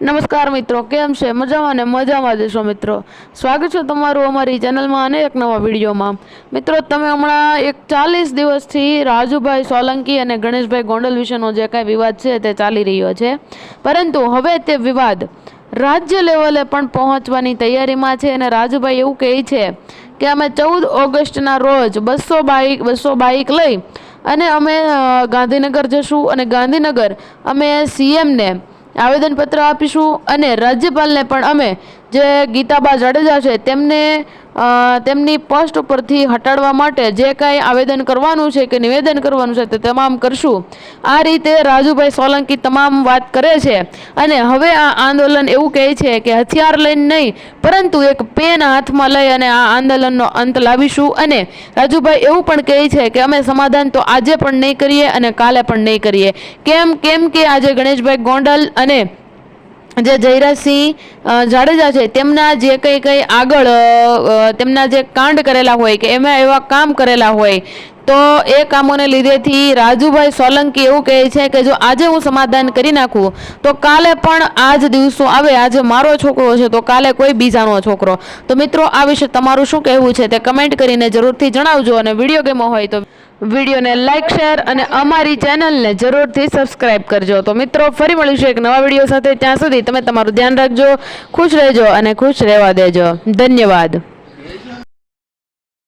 નમસ્કાર મિત્રો, કેમ છે? મજામાં ને મજામાં જશો મિત્રો? સ્વાગત છે તમારું અમારી ચેનલમાં અને એક નવા વિડીયોમાં. મિત્રો, તમે હમણાં એક ચાલીસ દિવસથી રાજુભાઈ સોલંકી અને ગણેશભાઈ ગોંડલ વિશેનો જે કાંઈ વિવાદ છે તે ચાલી રહ્યો છે. પરંતુ હવે તે વિવાદ રાજ્ય લેવલે પણ પહોંચવાની તૈયારીમાં છે અને રાજુભાઈ એવું કહે છે કે અમે ચૌદ ઓગસ્ટના રોજ બસો બાઇક બસો બાઇક લઈ અને અમે ગાંધીનગર જશું અને ગાંધીનગર અમે સીએમને આવેદનપત્ર આપીશું અને રાજ્યપાલને પણ અમે જે ગીતાબા જાડેજા છે, તેમને તેમની પોસ્ટ ઉપરથી હટાડવા માટે જે કાંઈ આવેદન કરવાનું છે કે નિવેદન કરવાનું છે તે તમામ કરશું. આ રીતે રાજુભાઈ સોલંકી તમામ વાત કરે છે અને હવે આ આંદોલન એવું કહે છે કે હથિયાર લઈને નહીં, પરંતુ એક પેન હાથમાં લઈ અને આ આંદોલનનો અંત લાવીશું. અને રાજુભાઈ એવું પણ કહે છે કે અમે સમાધાન તો આજે પણ નહીં કરીએ અને કાલે પણ નહીં કરીએ. કેમ કેમ કે આજે ગણેશભાઈ ગોંડલ અને જે જયરાજસિંહ જાડેજા છે, તેમના જે કંઈ કંઈ આગળ તેમના જે કાંડ કરેલા હોય કે એમાં એવા કામ કરેલા હોય, તો એ કામોને લીધેથી રાજુભાઈ સોલંકી એવું કહે છે કે જો આજે હું સમાધાન કરી નાખું, તો કાલે પણ આ જ દિવસો આવે, આજે મારો છોકરો છે, તો કાલે કોઈ બીજાનો છોકરો. તો મિત્રો, આ વિશે તમારું શું કહેવું છે તે કમેન્ટ કરીને જરૂરથી જણાવજો અને વીડિયો ગેમો હોય તો વિડીયોને લાઇક શેર અને અમારી ચેનલને જરૂરથી સબસ્ક્રાઇબ કરજો. તો મિત્રો, ફરી મળીશું એક નવા વીડિયો સાથે. ત્યાં સુધી તમે તમારું ધ્યાન રાખજો, ખુશ રહેજો અને ખુશ રહેવા દેજો. ધન્યવાદ.